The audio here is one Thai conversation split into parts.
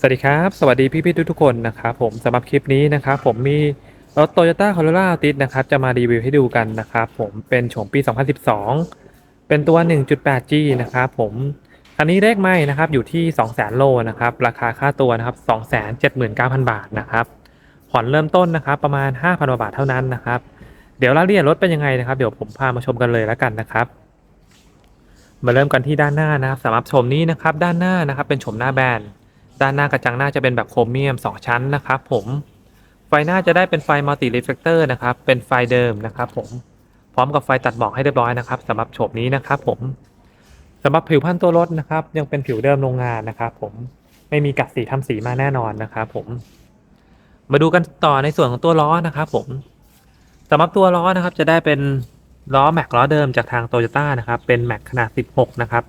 สวัสดีครับ สวัสดีพี่ๆทุกๆคนนะครับผมสำหรับคลิปนี้นะครับผมมีรถ Toyota Corolla Altis นะครับจะมารีวิวให้ดูกันนะครับผมเป็นโฉมปี 2012 เป็นตัว 1.8G นะครับผมคันนี้เลขไม่นะครับอยู่ที่ 200,000 โลนะครับราคาค่าตัวนะครับ 279,000 บาทนะครับผ่อนเริ่มต้นนะครับประมาณ 5,000 บาทเท่านั้นนะครับเดี๋ยวรายละเอียดรถเป็นยังไงนะครับเดี๋ยวผมพามาชมกันเลยแล้วกันนะครับมาเริ่มกันที่ด้านหน้านะครับสำหรับโฉมนี้นะครับด้านหน้านะครับเป็นโฉมหน้าแบนด้ ด้านหน้ากระจังหน้าจะเป็นแบบโครเมียม 2 ชั้นนะครับผม ไฟหน้าจะได้เป็นไฟมัลติรีเฟลคเตอร์นะครับ เป็นไฟเดิมนะครับผม พร้อมกับไฟตัดหมอกให้เรียบร้อยนะครับสำหรับโฉมนี้นะครับผมสำหรับผิวพันตัวรถนะครับ ยังเป็นผิวเดิมโรงงานนะครับผม ไม่มีกัดสีทำสีมาแน่นอนนะครับผม มาดูกันต่อในส่วนของตัวล้อนะครับผมสำหรับตัวล้อนะครับจะได้เป็นล้อแม็กล้อเดิมจากทางโตโยต้านะครับ เป็นแม็กขนาด 16 นะครับ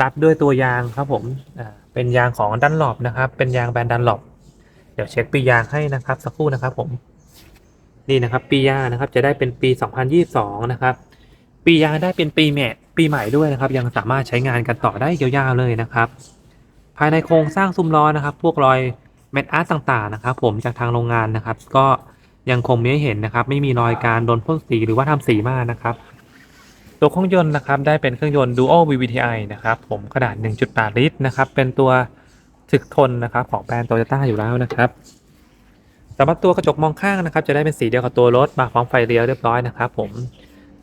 รัดด้วยตัวยางครับผมอ่า เป็นยางของดันหลบนะครับ เป็นยางแบรนด์ดันหลบเดี๋ยวเช็คปียางให้นะครับ สักครู่นะครับผมนี่นะครับปียางนะครับจะได้เป็นปี 2022 นะครับ ปียางได้เป็นปีแม่ปีใหม่ด้วยนะครับ ยังสามารถใช้งานกันต่อได้ยาวๆเลยนะครับ ภายในโครงสร้างซุ้มล้อนะครับ พวกรอยเม็ดอาร์ตต่างๆนะครับ ผมจากทางโรงงานนะครับ ก็ยังคงมีให้เห็นนะครับ ไม่มีรอยการโดนพ่นสีหรือว่าทำสีมากนะครับ ตัวเครื่องยนต์นะครับได้เป็นเครื่องยนต์ Dual VVTi นะครับผมขนาด 1.8 ลิตรนะครับเป็นตัวถึกทนนะครับของแบรนด์โตโยต้าอยู่แล้วนะครับสำหรับตัวกระจกมองข้างนะครับ จะได้เป็นสีเดียวกับตัวรถมาพร้อมไฟเลี้ยวเรียบร้อยนะครับผม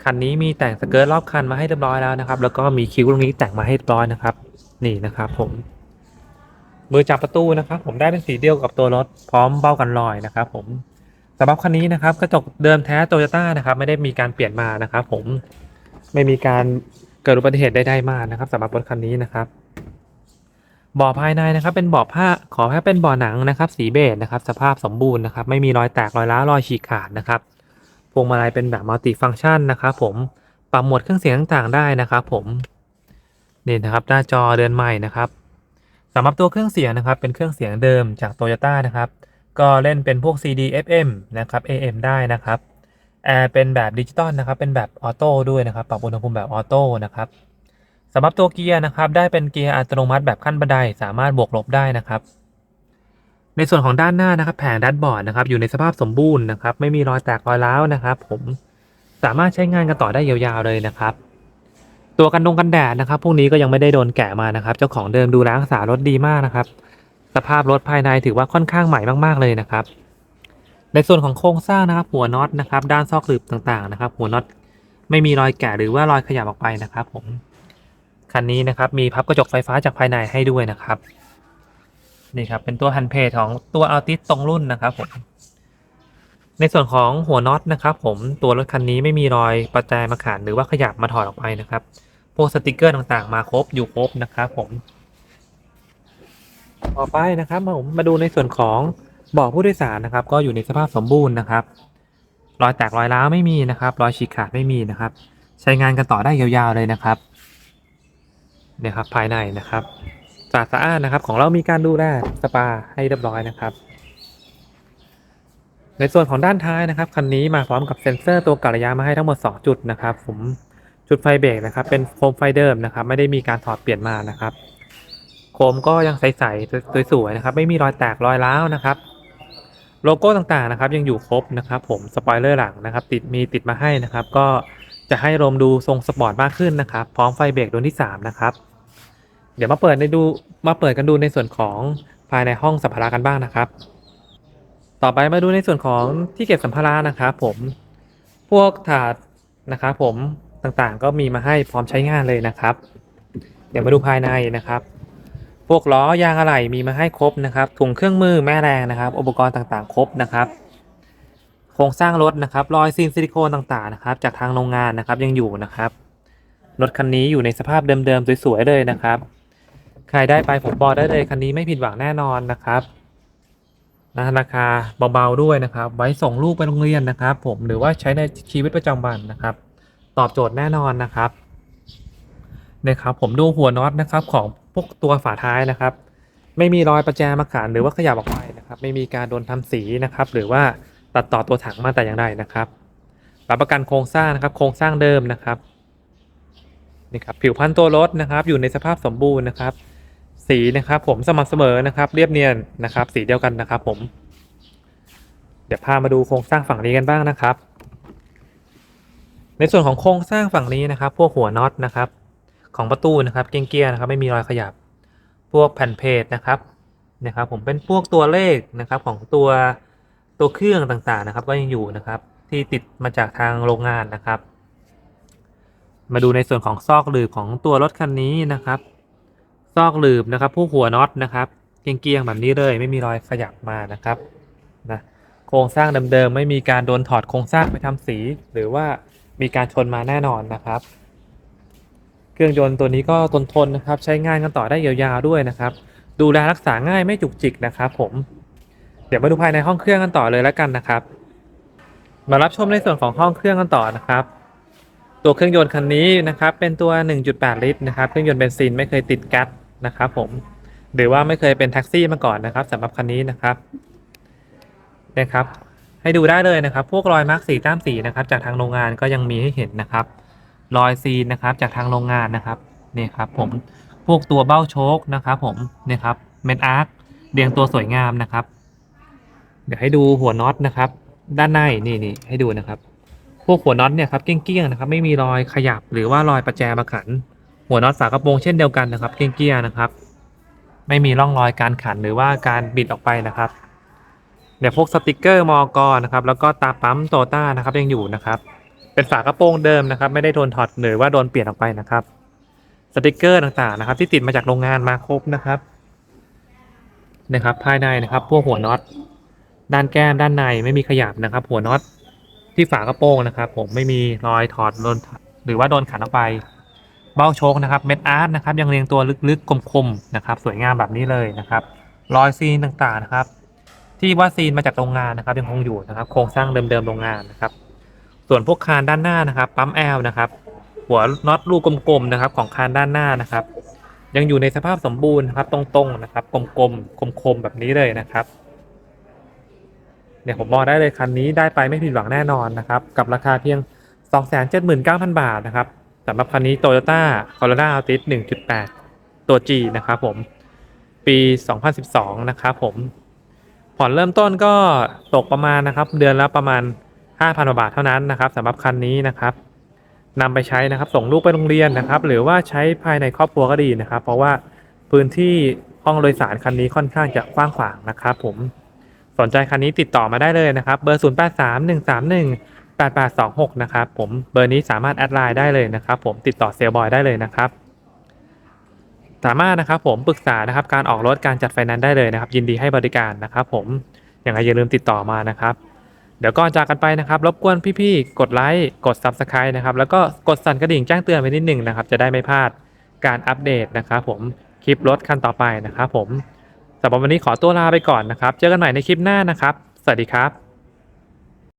คันนี้มีแต่งสเกิร์ตรอบคันมาให้เรียบร้อยแล้วนะครับ แล้วก็มีคิ้วตรงนี้แต่งมาให้เรียบร้อยนะครับ นี่นะครับผมมือจับประตูนะครับ ผมได้เป็นสีเดียวกับตัวรถพร้อมเบ้ากันรอยนะครับ ผมสำหรับคันนี้นะครับกระจกเดิมแท้โตโยต้านะครับ ไม่ได้มีการเปลี่ยนมานะครับ ผม ไม่มีการเกิดอุบัติเหตุใดๆมานะครับสำหรับรถคันนี้นะครับเบาะภายในนะครับเป็นเบาะผ้าขอแค่เป็นเบาะหนังนะครับสีเบจนะครับสภาพสมบูรณ์นะครับไม่มีรอยแตกรอยร้าวรอยฉีกขาดนะครับพวงมาลัยเป็นแบบมัลติฟังก์ชันนะครับผมปรับโหมดเครื่องเสียงต่างๆได้นะครับผมนี่นะครับหน้าจอเดือนใหม่นะครับสำหรับตัวเครื่องเสียงนะครับเป็นเครื่องเสียงเดิมจากโตโยต้านะครับก็เล่นเป็นพวก CD FM นะครับ AM ได้นะครับ แอร์เป็นแบบดิจิตอลนะครับ เป็นแบบออโต้ด้วยนะครับ ปรับอุณหภูมิแบบออโต้นะครับสำหรับตัวเกียร์นะครับ ได้เป็นเกียร์อัตโนมัติแบบขั้นบันได สามารถบวกลบได้นะครับ ในส่วนของด้านหน้านะครับ แผงดัชบอร์ดนะครับ อยู่ในสภาพสมบูรณ์นะครับ ไม่มีรอยแตกรอยร้าวนะครับ ผมสามารถใช้งานกันต่อได้ยาวๆเลยนะครับ ตัวกันดงกันแดดนะครับ พวกนี้ก็ยังไม่ได้โดนแกะมานะครับ เจ้าของเดิมดูแลรักษารถดีมากนะครับ สภาพรถภายในถือว่าค่อนข้างใหม่มากๆเลยนะครับ ในส่วนของโครงสร้างนะครับ หัวน็อตนะครับ ด้านซอกหลืบต่างๆนะครับ หัวน็อตไม่มีรอยแกะหรือว่ารอยขยับออกไปนะครับ ผมคันนี้นะครับมีพับกระจกไฟฟ้าจากภายในให้ด้วยนะครับนี่ครับเป็นตัวฮันเพจของตัวอัลติสตรงรุ่นนะครับผมในส่วนของหัวน็อตนะครับ ผมตัวรถคันนี้ไม่มีรอยประแจมาขาดหรือว่าขยับมาถอดออกไปนะครับพวกสติกเกอร์ต่างๆ มาครบอยู่ครบนะครับ ผม ต่อไปนะครับผมมาดูในส่วนของ บาะผู้โดยสารนะครับ ก็อยู่ในสภาพสมบูรณ์นะครับ รอยแตกรอยร้าวไม่มีนะครับ รอยฉีกขาดไม่มีนะครับ ใช้งานกันต่อได้ยาวๆเลยนะครับเนี่ยครับภายในนะครับสะอาดสะอานนะครับ ของเรามีการดูแลสปาให้เรียบร้อยนะครับ ในส่วนของด้านท้ายนะครับคันนี้มาพร้อมกับเซ็นเซอร์ตัวกัลยามาให้ทั้งหมด 2 จุดนะครับ ผมจุดไฟเบรกนะครับ เป็นโคมไฟเดิมนะครับ ไม่ได้มีการถอดเปลี่ยนมานะครับ โคมก็ยังใสๆสวยๆนะครับ ไม่มีรอยแตกรอยร้าวนะครับ โลโก้ต่างๆนะครับยังอยู่ครบนะครับผมสปอยเลอร์หลังนะครับติดมีติดมาให้นะครับ ก็จะให้รมดูทรงสปอร์ตมากขึ้นนะครับ พร้อมไฟเบรกดวงที่ 3 นะครับ เดี๋ยวมาเปิดในดูมาเปิดกันดูในส่วนของภายในห้องสัมภาระกันบ้างนะครับ ต่อไปมาดูในส่วนของที่เก็บสัมภาระนะครับผมพวกถาดนะครับผมต่างๆก็มีมาให้พร้อมใช้งานเลยนะครับ เดี๋ยวมาดูภายในนะครับ พวกล้อยางอะไหล่มีมาให้ครบนะครับถุงเครื่องมือแม่แรงนะครับอุปกรณ์ต่างๆ ครบนะครับ โครงสร้างรถนะครับรอยซีนซิลิโคนต่างๆนะครับ จากทางโรงงานนะครับยังอยู่นะครับรถคันนี้อยู่ในสภาพเดิมๆสวยๆเลยนะครับ ใครได้ไปผมบอกได้เลยคันนี้ไม่ผิดหวังแน่นอนนะครับนะราคาเบาๆด้วยนะครับ ไว้ส่งลูกไปโรงเรียนนะครับ ผมหรือว่าใช้ในชีวิตประจำวันนะครับ ตอบโจทย์แน่นอนนะครับ นะครับผมดูหัวน็อตนะครับของพวกตัวฝาท้ายนะครับ ไม่มีรอยประแจมาขาดหรือว่าขยับออกไปนะครับ ไม่มีการโดนทำสีนะครับ หรือว่าตัดต่อตัวถังมาแต่อย่างใดนะครับรับประกันโครงสร้างนะครับ โครงสร้างเดิมนะครับนี่ครับผิวพันธุ์ตัวรถนะครับ อยู่ในสภาพสมบูรณ์นะครับ สีนะครับผมสม่ำเสมอนะครับ เรียบเนียนนะครับ สีเดียวกันนะครับ ผม เดี๋ยวพามาดูโครงสร้างฝั่งนี้กันบ้างนะครับ ในส่วนของโครงสร้างฝั่งนี้นะครับ พวกหัวน็อตนะครับ ของประตูนะครับเกี้ยงๆนะครับไม่มีรอยขยับ พวกแผ่นเพจนะครับนะครับ ผมเป็นพวกตัวเลขนะครับของตัวตัวเครื่องต่างๆนะครับ ก็ยังอยู่นะครับ ที่ติดมาจากทางโรงงานนะครับ มาดูในส่วนของซอกหลืบของตัวรถคันนี้นะครับ ซอกหลืบนะครับ ผู้หัวน็อตนะครับเกี้ยงๆแบบนี้เลย ไม่มีรอยขยับมานะครับนะโครงสร้างเดิมๆไม่มีการโดนถอดโครงสร้างไปทำสี หรือว่ามีการชนมาแน่นอนนะครับ เครื่องยนต์ตัวนี้ก็ทนทนนะครับ ใช้งานกันต่อได้ยาวๆด้วยนะครับ ดูแลรักษาง่ายไม่จุกจิกนะครับผม เดี๋ยวมาดูภายในห้องเครื่องกันต่อเลยแล้วกันนะครับ มารับชมในส่วนของห้องเครื่องกันต่อนะครับ ตัวเครื่องยนต์คันนี้นะครับ เป็นตัว 1.8 ลิตรนะครับ เครื่องยนต์เบนซินไม่เคยติดแก๊สนะครับผม หรือว่าไม่เคยเป็นแท็กซี่มาก่อนนะครับสำหรับคันนี้นะครับนะครับ ให้ดูได้เลยนะครับ พวกรอยมาร์กสีต้ามสีนะครับ จากทางโรงงานก็ยังมีให้เห็นนะครับ รอยซีนนะครับ จากทางโรงงานนะครับนี่ครับผมพวกตัวเบ้าโชคนะครับ ผมนี่ครับเมนอาร์คเรียงตัวสวยงามนะครับ เดี๋ยวให้ดูหัวน็อตนะครับ ด้านในนี่นี่ให้ดูนะครับ พวกหัวน็อตเนี่ยครับเกี้ยงๆนะครับ ไม่มีรอยขยับหรือว่ารอยประแจมาขัน หัวน็อตฝากระโปรงเช่นเดียวกันนะครับ เกี้ยงๆนะครับ ไม่มีร่องรอยการขันหรือว่าการบิดออกไปนะครับเดี๋ยวพวกสติกเกอร์มอกอนะครับ แล้วก็ตาปั๊มโตต้านะครับยังอยู่นะครับ เป็นฝากระโปรงเดิมนะครับ ไม่ได้โดนถอดหรือว่าโดนเปลี่ยนออกไปนะครับ สติกเกอร์ต่างๆนะครับ ที่ติดมาจากโรงงานมาครบนะครับนะครับ ภายในนะครับ พวกหัวน็อต ด้านแก้มด้านในไม่มีขยับนะครับ หัวน็อตที่ฝากระโปรงนะครับ ผมไม่มีรอยถอดโดนหรือว่าโดนขันออกไป เบ้าโชคนะครับเม็ดอาร์ตนะครับ ยังเรียงตัวลึกๆคมๆนะครับ สวยงามแบบนี้เลยนะครับ รอยซีนต่างๆนะครับ ที่ว่าซีนมาจากโรงงานนะครับ ยังคงอยู่นะครับ โครงสร้างเดิมๆโรงงานนะครับ ส่วนพวกคานด้านหน้านะครับ ปั๊มแอลนะครับ หัวน็อตลูกกลมๆนะครับ ของคานด้านหน้านะครับ ยังอยู่ในสภาพสมบูรณ์นะครับ ตรงๆนะครับ กลมๆคมๆแบบนี้เลยนะครับเนี่ยผมบอกได้เลยคันนี้ได้ไปไม่ผิดหวังแน่นอนนะครับ กับราคาเพียง 279,000 บาทนะครับสำหรับคันนี้ Toyota Corolla Altis 1.8 ตัว G นะครับผม ปี 2012 นะครับผม ผ่อนเริ่มต้นก็ตกประมาณนะครับ เดือนละประมาณ 5,000บาทเท่านั้นนะครับสำหรับคันนี้นะครับนำไปใช้นะครับส่งลูกไปโรงเรียนนะครับ หรือว่าใช้ภายในครอบครัวก็ดีนะครับ เพราะว่าพื้นที่ห้องโดยสารคันนี้ค่อนข้างจะกว้างขวางนะครับ ผมสนใจคันนี้ติดต่อมาได้เลยนะครับ เบอร์ 0831318826 นะครับผมเบอร์นี้สามารถแอดไลน์ได้เลยนะครับ ผมติดต่อเซลบอยได้เลยนะครับ สามารถนะครับผมปรึกษานะครับการออกรถการจัดไฟแนนซ์ได้เลยนะครับ ยินดีให้บริการนะครับ ผมอย่างไรอย่าลืมติดต่อมานะครับ เดี๋ยวก่อนจากกันไปนะครับรบกวนพี่ๆกดไลค์กด Subscribe นะครับแล้วก็กดสั่นกระดิ่งแจ้งเตือนไปนิดหนึ่งนะครับจะได้ไม่พลาดการอัปเดตนะครับผมคลิปรถคันต่อไปนะครับผมสำหรับวันนี้ขอตัวลาไปก่อนนะครับ เจอกันใหม่ในคลิปหน้านะครับ สวัสดีครับ